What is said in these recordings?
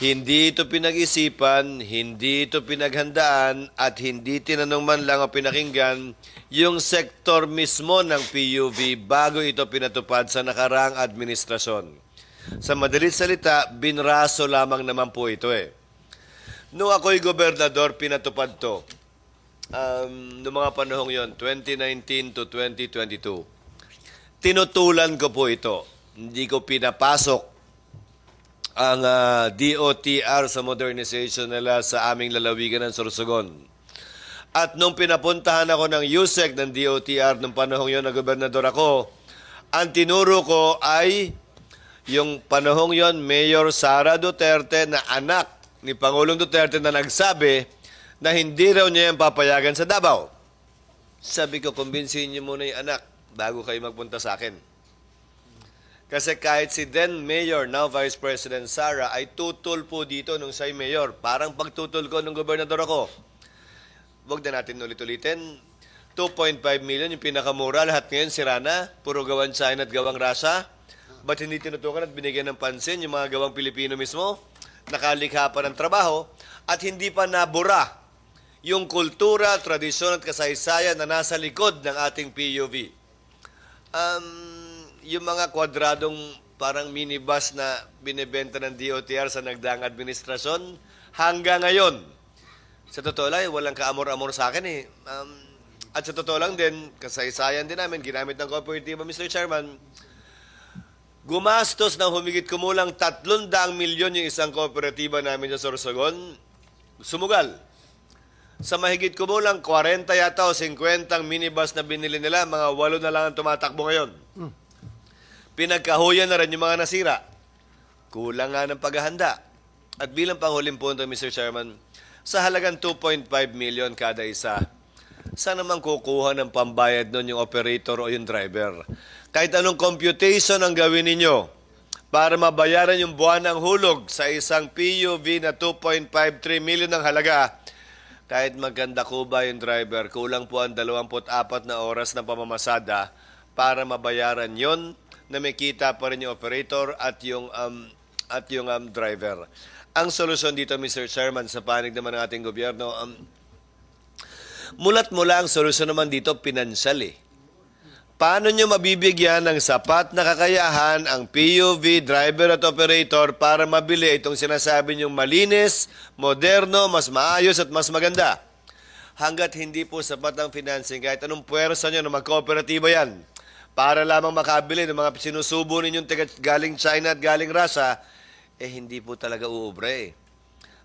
Hindi ito pinag-isipan, hindi ito pinaghandaan, at hindi tinanong man lang o pinakinggan yung sektor mismo ng PUV bago ito pinatupad sa nakaraang administrasyon. Sa madalit salita, binraso lamang naman po ito eh. Nung ako'y gobernador, pinatupad to. Um, noong mga panahong yon, 2019 to 2022. Tinutulan ko po ito. Hindi ko pinapasok ang ah, DOTR sa modernization nila sa aming lalawigan ng Sorsogon. At nung pinapuntahan ako ng USEC ng DOTR nung panahong yon na gobernador ako, ang tinuro ko ay yung panahong yon Mayor Sara Duterte na anak ni Pangulong Duterte na nagsabi na hindi raw niya yung papayagan sa Davao. Sabi ko, kumbinsihin niyo muna yung anak bago kayo magpunta sa akin. Kasi kahit si then Mayor, now Vice President Sara, ay tutol po dito nung siya'y Mayor. Parang pagtutol ko nung gobernador ako. Huwag na natin ulit-ulitin. 2.5 million yung pinakamura. Lahat ngayon sira na. Puro gawan China at gawang Russia. Ba't hindi tinutukan at binigyan ng pansin yung mga gawang Pilipino mismo? Nakalikha pa ng trabaho at hindi pa nabura yung kultura, tradisyon at kasaysayan na nasa likod ng ating PUV. Um, yung mga kwadradong parang minibus na binibenta ng DOTR sa nagdaang administrasyon, hanggang ngayon, sa totoo lang, walang kaamor-amor sa akin eh. Um, at sa totoo lang din, kasaysayan din namin, ginamit ng kooperatiba, Mr. Chairman, gumastos ng humigit kumulang 300 milyon yung isang kooperatiba namin sa Sorsogon, sumugal. Sa mahigit kumulang 40 yata o 50 minibus na binili nila, mga walo na lang ang tumatakbo ngayon. Pinagkahuyan na rin yung mga nasira. Kulang nga ng paghahanda. At bilang panghuling punto, Mr. Chairman, sa halagang 2.5 million kada isa, saan naman kukuha ng pambayad nun yung operator o yung driver? Kahit anong computation ang gawin ninyo para mabayaran yung buwan ng hulog sa isang PUV na 2.53 million ng halaga, kahit maganda ko ba yung driver, kulang po ang 24 na oras ng pamamasada para mabayaran yon na may kita pa rin yung operator at yung um, at yung um, driver. Ang solusyon dito, Mr. Chairman, sa panig naman ng ating gobyerno, um, mulat mula ang solusyon naman dito, pinansyal eh. Paano nyo mabibigyan ng sapat na kakayahan ang PUV, driver at operator para mabili itong sinasabi nyong malinis, moderno, mas maayos at mas maganda? Hanggat hindi po sapat ang financing, kahit anong puwersa nyo na magkooperatiba yan, para lamang makabili ng mga sinusubo ninyong taga galing China at galing Russia, eh hindi po talaga uubre eh.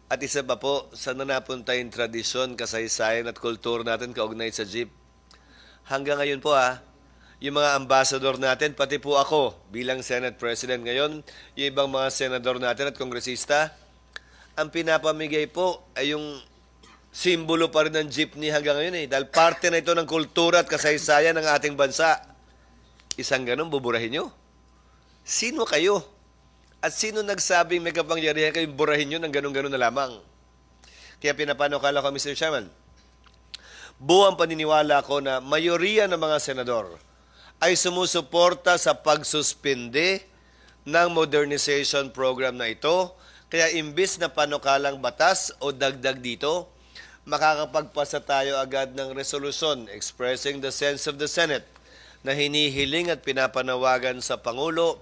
At isa pa po, saan na napunta yung tradisyon, kasaysayan at kultura natin kaugnay sa jeep? Hanggang ngayon po ah, yung mga ambassador natin, pati po ako bilang Senate President ngayon, yung ibang mga senador natin at kongresista, ang pinapamigay po ay yung simbolo pa rin ng jeepney hanggang ngayon eh. Dahil parte na ito ng kultura at kasaysayan ng ating bansa. Isang ganun, buburahin nyo? Sino kayo? At sino nagsabing may kapangyarihan kayong burahin nyo ng ganun-ganun na lamang? Kaya pinapanukala ko, Mr. Chairman, buwang paniniwala ko na mayoriya ng mga senador ay sumusuporta sa pagsuspinde ng modernization program na ito. Kaya imbis na panukalang batas o dagdag dito, makakapagpasa tayo agad ng resolusyon expressing the sense of the Senate na hinihiling at pinapanawagan sa Pangulo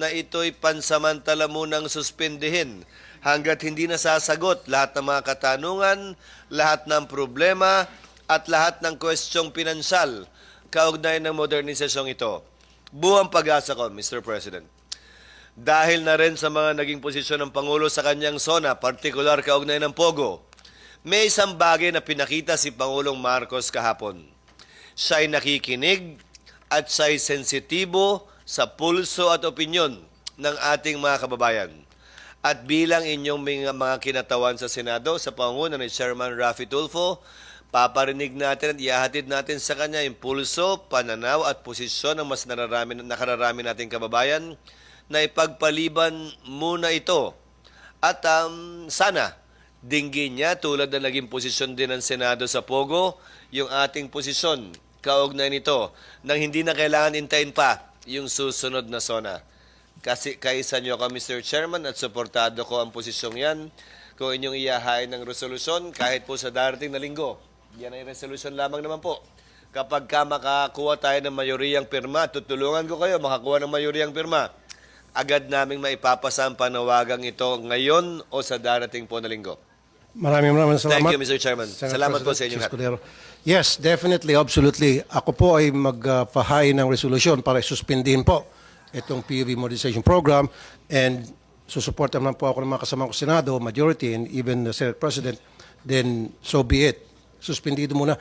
na ito'y pansamantala munang suspindihin hanggat hindi nasasagot lahat ng mga katanungan, lahat ng problema at lahat ng kwestyong pinansyal kaugnay ng modernisasyong ito. Buwang pag-asa ko, Mr. President. Dahil na rin sa mga naging posisyon ng Pangulo sa kanyang zona, partikular kaugnay ng Pogo, may isang bagay na pinakita si Pangulong Marcos kahapon. Siya'y nakikinig at siya'y sensitibo sa pulso at opinyon ng ating mga kababayan. At bilang inyong mga, kinatawan sa Senado sa pangunguna ni Chairman Rafi Tulfo, paparinig natin at ihahatid natin sa kanya yung pulso, pananaw at posisyon ng mas nararami, nakararami nating kababayan na ipagpaliban muna ito. At um, sana, dinggin niya tulad na naging posisyon din ng Senado sa Pogo, yung ating posisyon kaugnay nito nang hindi na kailangan intayin pa yung susunod na sona. Kasi kaisa nyo ako, Mr. Chairman, at suportado ko ang posisyong yan. Kung inyong iyahain ng resolusyon, kahit po sa darating na linggo, yan ay resolusyon lamang naman po. Kapag ka makakuha tayo ng mayoriyang pirma, tutulungan ko kayo makakuha ng mayoriyang pirma. Agad naming maipapasa ang panawagang ito ngayon o sa darating po na linggo. Maraming maraming salamat. Thank you, Mr. Chairman. Senate Salamat po President sa inyong lahat. Yes, definitely, absolutely. Ako po ay magpahay ng resolusyon para suspindihin po itong PUV modernization program and susuporta naman po ako ng mga kasama ko sa Senado, majority, and even the Senate President, then so be it. Suspendido muna.